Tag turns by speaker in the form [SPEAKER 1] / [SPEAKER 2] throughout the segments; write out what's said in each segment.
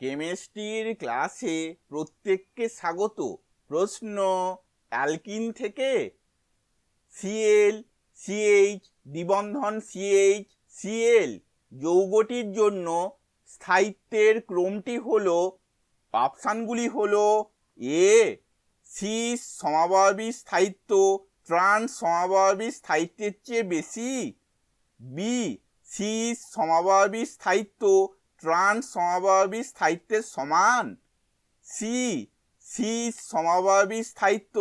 [SPEAKER 1] কেমিস্ট্রির ক্লাসে প্রত্যেককে স্বাগত। প্রশ্ন, অ্যালকিন থেকে? সিএল, সিএইচ, দ্বিবন্ধন সিএইচ, সিএল, যৌগটির জন্য স্থায়িত্বের ক্রমটি হলো, অপশানগুলি হল এ, সি সমাবয়বী স্থায়িত্ব, ট্রান্স সমাবয়বী স্থায়িত্বের চেয়ে বেশি, বি, সি সমাবয়বী স্থায়িত্ব ট্রান্স সমাবয়বী স্থায়িত্বের সমান? সি সি সমাবয়বী স্থায়িত্ব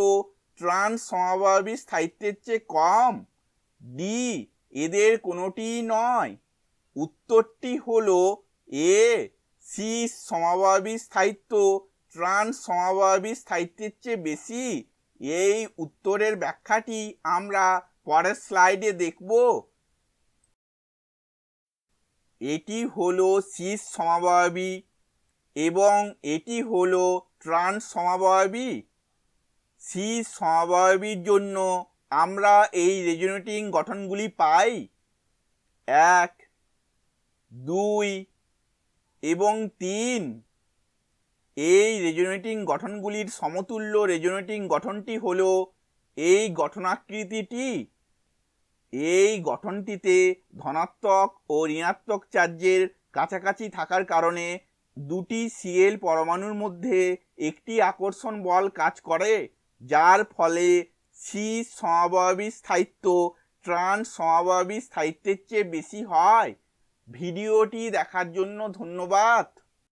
[SPEAKER 1] ট্রান্স সমাবয়বী স্থায়িত্বের চেয়ে কম। ডি এদের কোনোটিই নয়। উত্তরটি হলো এ সি সমাবয়বী স্থায়িত্ব ট্রান্স সমাবয়বী স্থায়িত্বের চেয়ে বেশি। এই উত্তরের ব্যাখ্যাটি আমরা পরের স্লাইডে দেখব। এটি হলো সিস সমাবয়বী এবং এটি হলো ট্রান্স সমাবয়বী। সিস সমাবয়বীর জন্য আমরা এই রেজোনেটিং গঠনগুলি পাই। এক, দুই এবং তিন। এই রেজোনেটিং গঠনগুলির সমতুল্য রেজোনেটিং গঠনটি হলো এই গঠনাকৃতিটি। এই গঠনটিতে ধনাত্মক ও ঋণাত্মক চার্জের কাছাকাছি থাকার কারণে দুটি সিএল পরমাণুর মধ্যে একটি আকর্ষণ বল কাজ করে, যার ফলে সি সমাবয়বী স্থায়িত্ব ট্রান্স সমাবয়বী স্থায়িত্বের চেয়ে বেশি হয়। ভিডিওটি দেখার জন্য ধন্যবাদ।